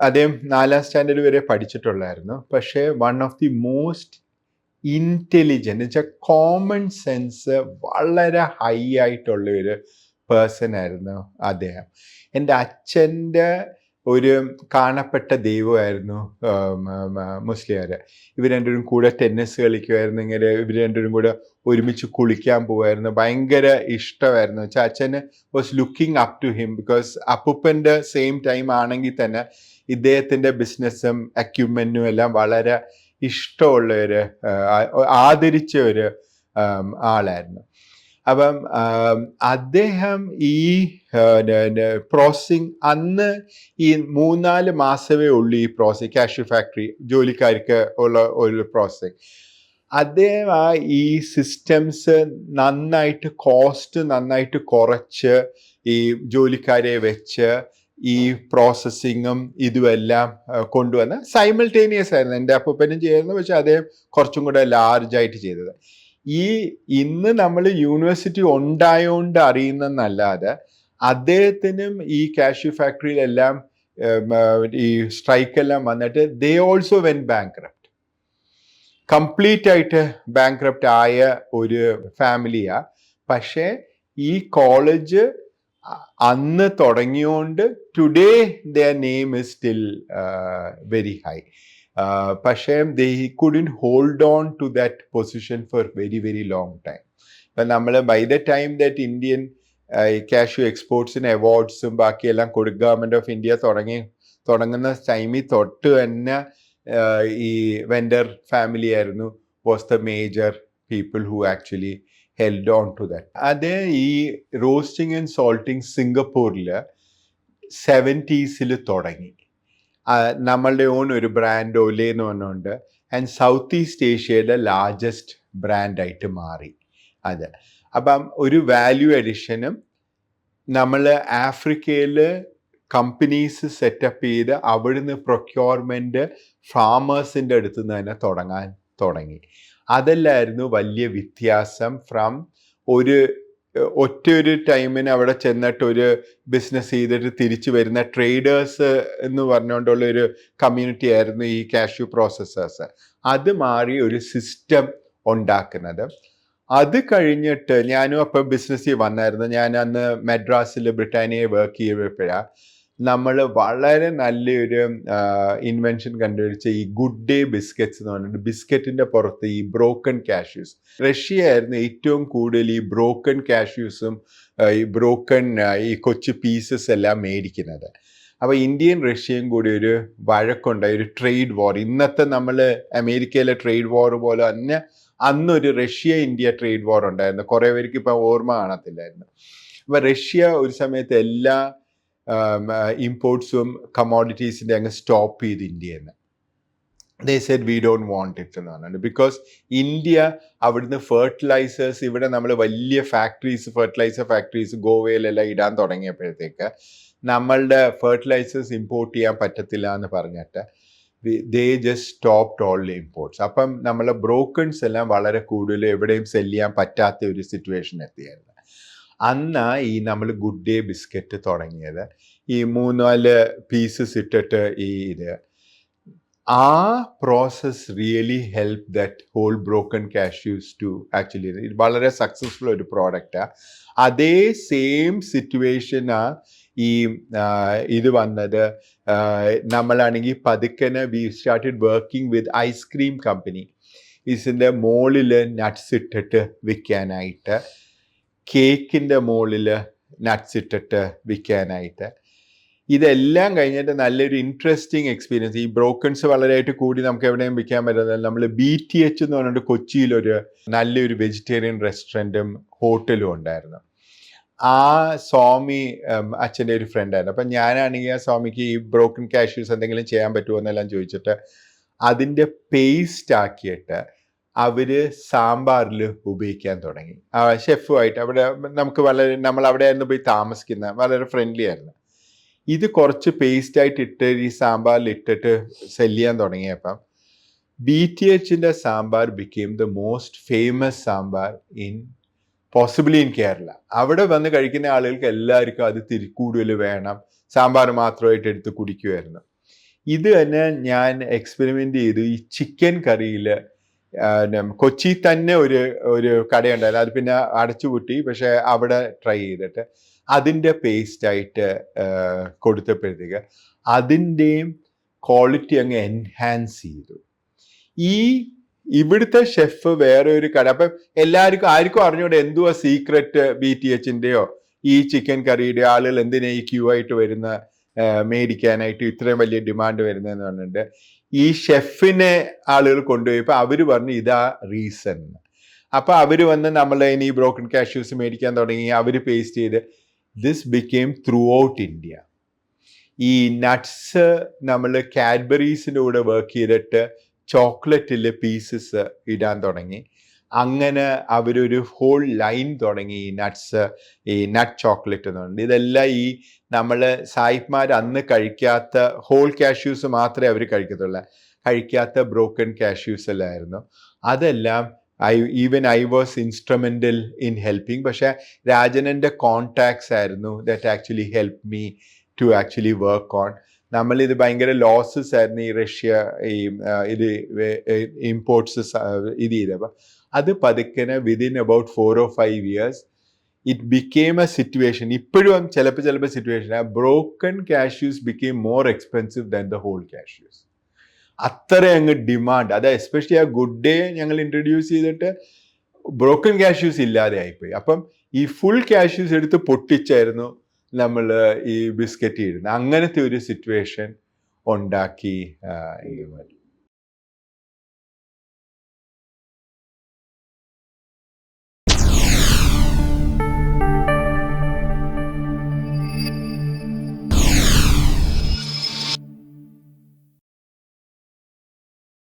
അദ്ദേഹം നാലാം സ്റ്റാൻഡേർഡ് വരെ പഠിച്ചിട്ടുള്ളായിരുന്നു. പക്ഷേ one of the most intelligent വെച്ചാൽ കോമൺ സെൻസ് വളരെ ഹൈ ആയിട്ടുള്ള ഒരു പേഴ്സൺ ആയിരുന്നു അദ്ദേഹം. എന്റെ അച്ഛന്റെ ഒരു കാണപ്പെട്ട ദൈവമായിരുന്നു മുസ്ലിയാർ ഇവർ രണ്ടുപേരും കൂടെ ടെന്നീസ് കളിക്കുമായിരുന്നു ഇങ്ങനെ ഇവർ രണ്ടുപേരും കൂടെ ഒരുമിച്ച് കുളിക്കാൻ പോകുമായിരുന്നു ഭയങ്കര ഇഷ്ടമായിരുന്നു. വെച്ചാൽ was looking up to him because അപ്പൂപ്പന്റെ സെയിം ടൈം ആണെങ്കിൽ തന്നെ ഇദ്ദേഹത്തിന്റെ ബിസിനസ്സും അക്യുപ്മെന്റും എല്ലാം വളരെ ഇഷ്ടമുള്ള ഒരു ആദരിച്ച ഒരു ആളായിരുന്നു. അപ്പം അദ്ദേഹം ഈ പ്രോസസ്സിങ് അന്ന് ഈ മൂന്നാൽ മാസമേ ഉള്ളൂ ഈ പ്രോസസ്സിങ് കാഷ്യൂ ഫാക്ടറി ജോലിക്കാർക്ക് ഉള്ള ഒരു പ്രോസസ്സിങ് അദ്ദേഹം ആ ഈ സിസ്റ്റംസ് നന്നായിട്ട് കോസ്റ്റ് നന്നായിട്ട് കുറച്ച് ഈ ജോലിക്കാരെ വെച്ച് ഈ പ്രോസസ്സിങ്ങും ഇതുമെല്ലാം കൊണ്ടുവന്ന സൈമിൾട്ടേനിയസ് ആയിരുന്നു. എന്റെ അപ്പൂപ്പനും ചെയ്യുന്നത് പക്ഷേ അദ്ദേഹം കുറച്ചും കൂടെ ലാർജായിട്ട് ചെയ്തത്. ഈ ഇന്ന് നമ്മൾ യൂണിവേഴ്സിറ്റി ഉണ്ടായോണ്ട് അറിയുന്നതെന്നല്ലാതെ അദ്ദേഹത്തിനും ഈ കാഷ്യൂ ഫാക്ടറിയിലെല്ലാം ഈ സ്ട്രൈക്കെല്ലാം വന്നിട്ട് they also when bank complete ആയിട്ട് ബാങ്ക് ആയ ഒരു ഫാമിലിയാ പക്ഷേ ഈ കോളേജ് അന്ന് തുടങ്ങിയോണ്ട് today the name is still very high പക്ഷേ they couldn't hold on to that position for very very long time ഇപ്പം നമ്മൾ by the time that Indian cash എക്സ്പോർട്സിന് അവാർഡ്സും ബാക്കിയെല്ലാം കൊടുക്കുക ഗവൺമെന്റ് ഓഫ് ഇന്ത്യ തുടങ്ങി തുടങ്ങുന്ന ടൈമിൽ തൊട്ട് തന്നെ ഈ വെൻഡർ ഫാമിലി ആയിരുന്നു was the major people who actually held on to that അത് ഈ റോസ്റ്റിംഗ് ആൻഡ് സോൾട്ടിങ് സിംഗപ്പൂരിൽ സെവന്റീസിൽ തുടങ്ങി. നമ്മളുടെ ഓൺ ഒരു ബ്രാൻഡ് ഒലെ എന്ന് പറഞ്ഞുകൊണ്ട് ആൻഡ് സൗത്ത് ഈസ്റ്റ് ഏഷ്യയുടെ ലാർജസ്റ്റ് ബ്രാൻഡായിട്ട് മാറി. അത്. അപ്പം ഒരു വാല്യൂ അഡിഷനും നമ്മൾ ആഫ്രിക്കയിൽ കമ്പനീസ് സെറ്റപ്പ് ചെയ്ത് അവിടുന്ന് പ്രൊക്യൂർമെന്റ് ഫാമേഴ്സിന്റെ അടുത്ത് നിന്ന് തന്നെ തുടങ്ങാൻ തുടങ്ങി. അതല്ലായിരുന്നു വലിയ വ്യത്യാസം ഫ്രം ഒരു ഒറ്റ ഒരു ടൈമിന് അവിടെ ചെന്നിട്ട് ഒരു ബിസിനസ് ചെയ്തിട്ട് തിരിച്ചു വരുന്ന ട്രേഡേഴ്സ് എന്ന് പറഞ്ഞുകൊണ്ടുള്ള ഒരു കമ്മ്യൂണിറ്റി ആയിരുന്നു ഈ കാഷ്യൂ പ്രോസസ്സേഴ്സ് അത് മാറി ഒരു സിസ്റ്റം ഉണ്ടാക്കുന്നത്. അത് കഴിഞ്ഞിട്ട് ഞാനും അപ്പം ബിസിനസ്സിൽ വന്നായിരുന്നു. ഞാൻ അന്ന് മദ്രാസിൽ ബ്രിട്ടാനിയെ വർക്ക് ചെയ്തപ്പോഴാണ് നമ്മൾ വളരെ നല്ലൊരു ഇൻവെൻഷൻ കണ്ടുപിടിച്ച ഈ ഗുഡ് ഡേ ബിസ്ക്കറ്റ്സ് എന്ന് പറഞ്ഞിട്ട് ബിസ്ക്കറ്റിന്റെ പുറത്ത് ഈ ബ്രോക്കൺ കാഷ്യൂസ് റഷ്യ ആയിരുന്നു ഏറ്റവും കൂടുതൽ ഈ ബ്രോക്കൺ കാഷ്യൂസും ഈ ബ്രോക്കൺ ഈ കൊച്ചു പീസസ് എല്ലാം മേടിക്കുന്നത്. അപ്പോൾ ഇന്ത്യയും റഷ്യയും കൂടി ഒരു വഴക്കുണ്ടായി ഒരു ട്രേഡ് വാർ ഇന്നത്തെ നമ്മൾ അമേരിക്കയിലെ ട്രേഡ് വാർ പോലെ തന്നെ അന്നൊരു റഷ്യ ഇന്ത്യ ട്രേഡ് വാർ ഉണ്ടായിരുന്നു. കുറേ പേർക്ക് ഇപ്പം ഓർമ്മ കാണത്തില്ലായിരുന്നു. അപ്പോൾ റഷ്യ ഒരു സമയത്ത് എല്ലാ ഇമ്പോർട്ട്സും കമോഡിറ്റീസിന്റെ അങ്ങ് സ്റ്റോപ്പ് ചെയ്ത് ഇന്ത്യയിൽ നിന്ന് they said we don't want it എന്ന് പറഞ്ഞിട്ട് ബിക്കോസ് ഇന്ത്യ അവിടുന്ന് ഫെർട്ടിലൈസേഴ്സ് ഇവിടെ നമ്മൾ വലിയ ഫാക്ടറീസ് ഫെർട്ടിലൈസർ ഫാക്ടറീസ് ഗോവയിലെല്ലാം ഇടാൻ തുടങ്ങിയപ്പോഴത്തേക്ക് നമ്മളുടെ ഫെർട്ടിലൈസേഴ്സ് ഇമ്പോർട്ട് ചെയ്യാൻ പറ്റത്തില്ല എന്ന് പറഞ്ഞിട്ട് they just stopped all imports അപ്പം നമ്മളെ ബ്രോക്കൺസ് എല്ലാം വളരെ കൂടുതൽ എവിടെയും സെല്ല് ചെയ്യാൻ പറ്റാത്ത ഒരു സിറ്റുവേഷൻ എത്തിയായിരുന്നു. അന്ന് ഈ നമ്മൾ ഗുഡ് ഡേ ബിസ്ക്കറ്റ് തുടങ്ങിയത്. ഈ മൂന്നാൽ പീസസ് ഇട്ടിട്ട് ഈ ഇത്. ആ process really help that whole broken cashews to actually വളരെ സക്സസ്ഫുൾ ഒരു പ്രോഡക്റ്റാണ് അതേ സെയിം സിറ്റുവേഷനാണ് ഈ ഇത് വന്നത്. നമ്മളാണെങ്കിൽ പതുക്കനെ we started working with ice cream company ഇതിന്റെ മോളിൽ നട്ട്സ് ഇട്ടിട്ട് വിൽക്കാനായിട്ട് കേക്കിന്റെ മുകളിൽ നട്ട്സ് ഇട്ടിട്ട് വിൽക്കാനായിട്ട് ഇതെല്ലാം കഴിഞ്ഞിട്ട് നല്ലൊരു ഇൻട്രസ്റ്റിംഗ് എക്സ്പീരിയൻസ് ഈ ബ്രോക്കൺസ് വളരെയായിട്ട് കൂടി നമുക്ക് എവിടെയും വിൽക്കാൻ പറ്റുന്നത് നമ്മൾ ബി ടി എച്ച് എന്ന് പറഞ്ഞിട്ട് കൊച്ചിയിലൊരു നല്ലൊരു വെജിറ്റേറിയൻ റെസ്റ്റോറന്റും ഹോട്ടലും ഉണ്ടായിരുന്നു. ആ സ്വാമി അച്ഛന്റെ ഒരു ഫ്രണ്ടായിരുന്നു അപ്പം ഞാനാണെങ്കിൽ ആ സ്വാമിക്ക് ഈ ബ്രോക്കൺ കാഷ്യൂസ് എന്തെങ്കിലും ചെയ്യാൻ പറ്റുമോ എന്നെല്ലാം ചോദിച്ചിട്ട് അതിന്റെ പേസ്റ്റ് ആക്കിയിട്ട് അവർ സാമ്പാറിൽ ഉപയോഗിക്കാൻ തുടങ്ങി. ആ ഷെഫുമായിട്ട് അവിടെ നമുക്ക് വളരെ നമ്മൾ അവിടെ ആയിരുന്നു പോയി താമസിക്കുന്ന വളരെ ഫ്രണ്ട്ലി ആയിരുന്നു. ഇത് കുറച്ച് പേസ്റ്റായിട്ട് ഇട്ട് ഈ സാമ്പാറിൽ ഇട്ടിട്ട് സെൽ ചെയ്യാൻ തുടങ്ങിയപ്പം B T എച്ചിന്റെ sambar became the most famous sambar in possibly in Kerala അവിടെ വന്ന് കഴിക്കുന്ന ആളുകൾക്ക് എല്ലാവർക്കും അത് തിരി കൂടുതൽ വേണം. സാമ്പാർ മാത്രമായിട്ട് എടുത്ത് കുടിക്കുമായിരുന്നു. ഇത് തന്നെ ഞാൻ എക്സ്പെരിമെന്റ് ചെയ്തു. ഈ ചിക്കൻ കറിയിൽ കൊച്ചി തന്നെ ഒരു ഒരു കടയുണ്ടായിരുന്നു. അത് പിന്നെ അടച്ചുപൂട്ടി പക്ഷെ അവിടെ ട്രൈ ചെയ്തിട്ട് അതിന്റെ പേസ്റ്റായിട്ട് കൊടുത്തപ്പോഴത്തേക്ക് അതിന്റെയും ക്വാളിറ്റി അങ്ങ് എൻഹാൻസ് ചെയ്തു. ഈ ഇവിടുത്തെ ഷെഫ് വേറെ ഒരു കട അപ്പം എല്ലാവർക്കും ആർക്കും അറിഞ്ഞൂടെ എന്തുവാ സീക്രട്ട് ബി ടി എച്ചിന്റെയോ ഈ ചിക്കൻ കറിയുടെ ആളുകൾ എന്തിനാ ഈ ക്യൂ ആയിട്ട് വരുന്ന മേടിക്കാനായിട്ട് ഇത്രയും വലിയ ഡിമാൻഡ് വരുന്നതെന്ന് പറഞ്ഞിട്ട് ഈ ഷെഫിനെ ആളുകൾ കൊണ്ടുപോയപ്പോൾ അവർ പറഞ്ഞു ഇതാ റീസൺ അപ്പൊ അവർ വന്ന് നമ്മൾ ഇനി ഈ ബ്രോക്കൺ കാഷ്യൂസ് മേടിക്കാൻ തുടങ്ങി അവർ പേസ്റ്റ് ചെയ്ത് this became throughout India ഈ നട്ട്സ് നമ്മൾ കാഡ്ബറീസിന്റെ കൂടെ വർക്ക് ചെയ്തിട്ട് ചോക്ലേറ്റിൽ പീസസ് ഇടാൻ തുടങ്ങി. അങ്ങനെ അവരൊരു ഹോൾ ലൈൻ തുടങ്ങി. ഈ നട്ട്സ് ഈ നട്ട് ചോക്ലേറ്റ് എന്ന് പറയുന്നത് ഇതെല്ലാം ഈ നമ്മൾ സായിപ്മാർ അന്ന് കഴിക്കാത്ത ഹോൾ കാഷ്യൂസ് മാത്രമേ അവർ കഴിക്കത്തുള്ളൂ. കഴിക്കാത്ത ബ്രോക്കൺ കാഷ്യൂസ് എല്ലായിരുന്നു അതെല്ലാം I even I was instrumental in helping പക്ഷേ രാജനന്റെ കോൺടാക്ട്സ് ആയിരുന്നു that actually help me to actually work on നമ്മളിത് ഭയങ്കര ലോസസ് ആയിരുന്നു ഈ റഷ്യ ഈ ഇത് ഇമ്പോർട്ട്സ് ഇത് ചെയ്തപ്പോൾ അത് പതുക്കനെ within about four or five years it became a situation ഇപ്പോഴും ചിലപ്പോൾ ചിലപ്പോൾ സിറ്റുവേഷൻ ആ broken cashews became more expensive than the whole cashews അത്ര അങ്ങ് ഡിമാൻഡ് അത് എസ്പെഷ്യലി ആ ഗുഡ് ഡേ ഞങ്ങൾ ഇൻട്രൊഡ്യൂസ് ചെയ്തിട്ട് ബ്രോക്കൺ കാഷ്യൂസ് ഇല്ലാതെ ആയിപ്പോയി. അപ്പം ഈ ഫുൾ കാഷ്യൂസ് എടുത്ത് പൊട്ടിച്ചായിരുന്നു നമ്മൾ ഈ ബിസ്ക്കറ്റ് ഇടുന്നത്. അങ്ങനത്തെ ഒരു സിറ്റുവേഷൻ ഉണ്ടാക്കി